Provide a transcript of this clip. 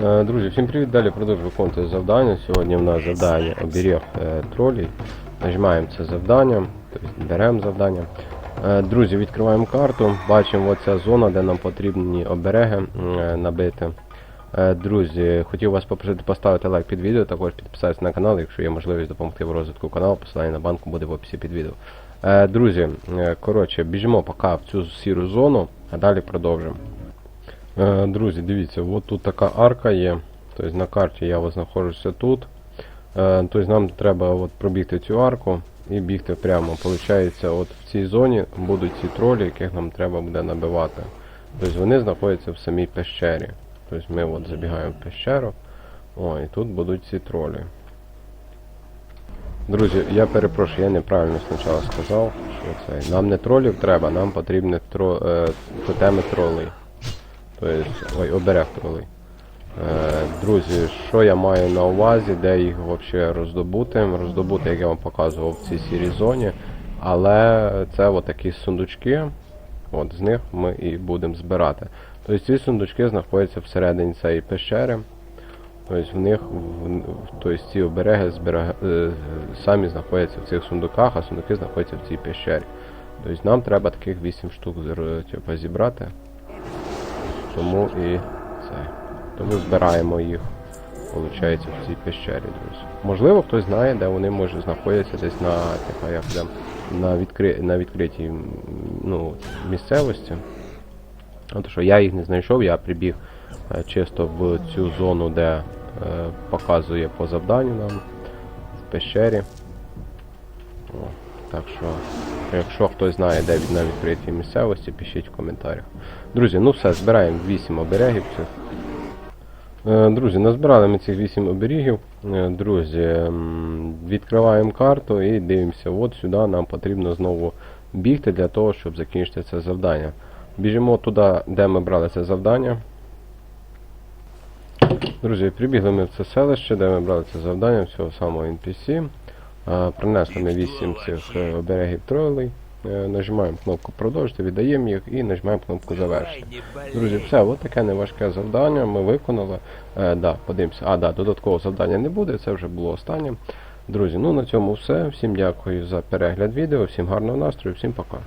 Е, Друзі, всім привіт! Далі продовжую виконувати завдання. Сьогодні в нас завдання оберіг е, тролей. Нажимаємо це завдання, тобто беремо завдання. Е, Друзі, відкриваємо карту. Бачимо оця зона, де нам потрібні обереги набити. Друзі, хотів вас попросити поставити лайк під відео, також підписатися на канал, якщо є можливість допомогти в розвитку каналу, посилання на банку буде в описі під відео. Друзі, коротше, біжимо поки в цю сіру зону, а далі продовжимо. Е, Друзі, дивіться, от тут така арка є. Тобто на карті я знаходжуся тут. Е, Тобто нам треба от пробігти цю арку і бігти прямо. Получається, от в цій зоні будуть ці тролі, яких нам треба буде набивати. Тобто вони знаходяться в самій пещері. Тобто ми от забігаємо в пещеру. О, і тут будуть ці тролі. Друзі, я перепрошую, я неправильно спочатку сказав, що це. Нам не тролів треба, нам потрібні тро, е, тотеми тролей. Тобто, ой, оберег тролей. Е, друзі, що я маю на увазі, де їх взагалі роздобути? Роздобути, як я вам показував в цій сірій зоні. Але це от такі сундучки. От з них ми і будемо збирати. Тобто ці сундучки знаходяться всередині цієї пещери. Тобто в них тобто ці обереги зберег, е, самі знаходяться в цих сундуках, а сундуки знаходяться в цій пещері. Тобто нам треба таких 8 штук типу, зібрати. Тому і це. Тому збираємо їх, виходить, в цій пещері, друзі. Можливо, хтось знає, де вони може знаходяться десь на, типа, як там, на, відкри... на відкритій ну, місцевості. От що я їх не знайшов, я прибіг е, чисто в цю зону, де е, показує по завданню нам в пещері. О, так що, якщо хтось знає, де на відкритій місцевості, пишіть в коментарях. Друзі, ну все, збираємо 8 оберегів. Е, Друзі, назбирали ми цих 8 оберігів. Е, Друзі, відкриваємо карту і дивимося. От сюди нам потрібно знову бігти для того, щоб закінчити це завдання. Біжимо туди, де ми брали це завдання. Друзі, прибігли ми в це селище, де ми брали це завдання, всього самого NPC. Е, Принесли ми 8 цих е, оберегів тролей. Е, Нажимаємо кнопку продовжити, віддаємо їх і нажимаємо кнопку завершити. Друзі, все, от таке неважке завдання. Ми виконали. Е, да, подивимося. А, да, додаткового завдання не буде, це вже було останнє. Друзі, ну на цьому все. Всім дякую за перегляд відео, всім гарного настрою, всім пока.